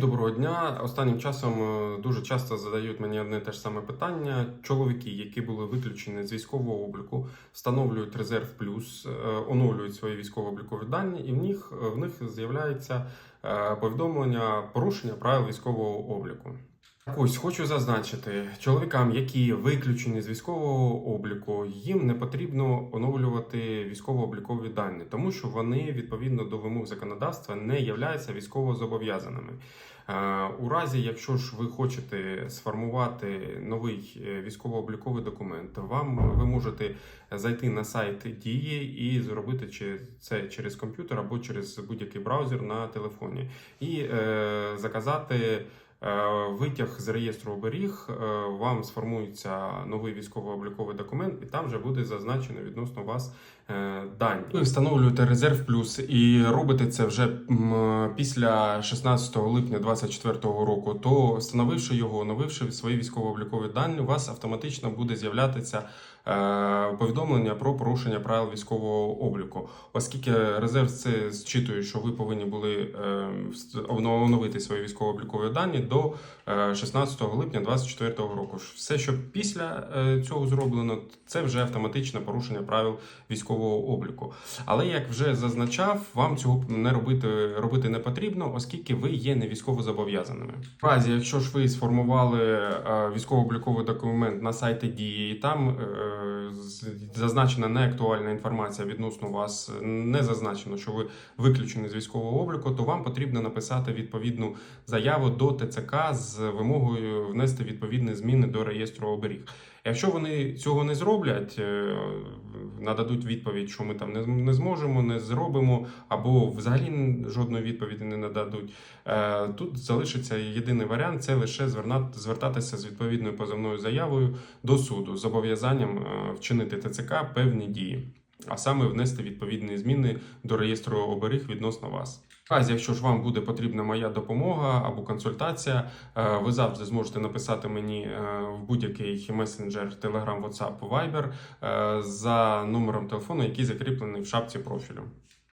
Доброго дня. Останнім часом е, дуже часто задають мені одне те ж саме питання. Чоловіки, які були виключені з військового обліку, встановлюють резерв плюс, е, оновлюють свої військово-облікові дані, і в них в них з'являється е, повідомлення порушення правил військового обліку. Ось хочу зазначити, чоловікам, які виключені з військового обліку, їм не потрібно оновлювати військово-облікові дані, тому що вони відповідно до вимог законодавства не являються військово зобов'язаними. Е, У разі, якщо ж ви хочете сформувати новий е, військово-обліковий документ, вам ви можете зайти на сайт дії і зробити чи- це через комп'ютер або через будь-який браузер на телефоні, і е, заказати. Е, Витяг з реєстру оберіг, е, вам сформується новий військово-обліковий документ, і там вже буде зазначено відносно вас е, дані. Ви встановлюєте резерв плюс і робите це вже після 16 липня 2024 року. То встановивши його, оновивши свої військово-облікові дані, у вас автоматично буде з'являтися повідомлення про порушення правил військового обліку, оскільки резерв це зчитує, що ви повинні були оновити свої військово-облікові дані до е, 16 липня 2024 року. Все, що після е, цього зроблено, це вже автоматичне порушення правил військового обліку. Але як вже зазначав, вам цього не робити, робити не потрібно, оскільки ви є не військово зобов'язаними. В разі, якщо ж ви сформували е, військово-обліковий документ на сайті дії, і там е, зазначена неактуальна інформація відносно вас, не зазначено, що ви виключені з військового обліку, то вам потрібно написати відповідну заяву до ТЦК з вимогою внести відповідні зміни до реєстру оберіг. Якщо вони цього не зроблять, е, нададуть відповідь, що ми там не, не зможемо, не зробимо, або взагалі жодної відповіді не нададуть. е, Тут залишиться єдиний варіант це лише звертатися з відповідною позовною заявою до суду з зобов'язанням е, вчинити ТЦК певні дії, а саме внести відповідні зміни до реєстру оберіг відносно вас. Разі, якщо ж вам буде потрібна моя допомога або консультація, е, ви завжди зможете написати мені е, в будь-який месенджер Telegram, WhatsApp, Viber е, за номером телефону, який закріплений в шапці профілю.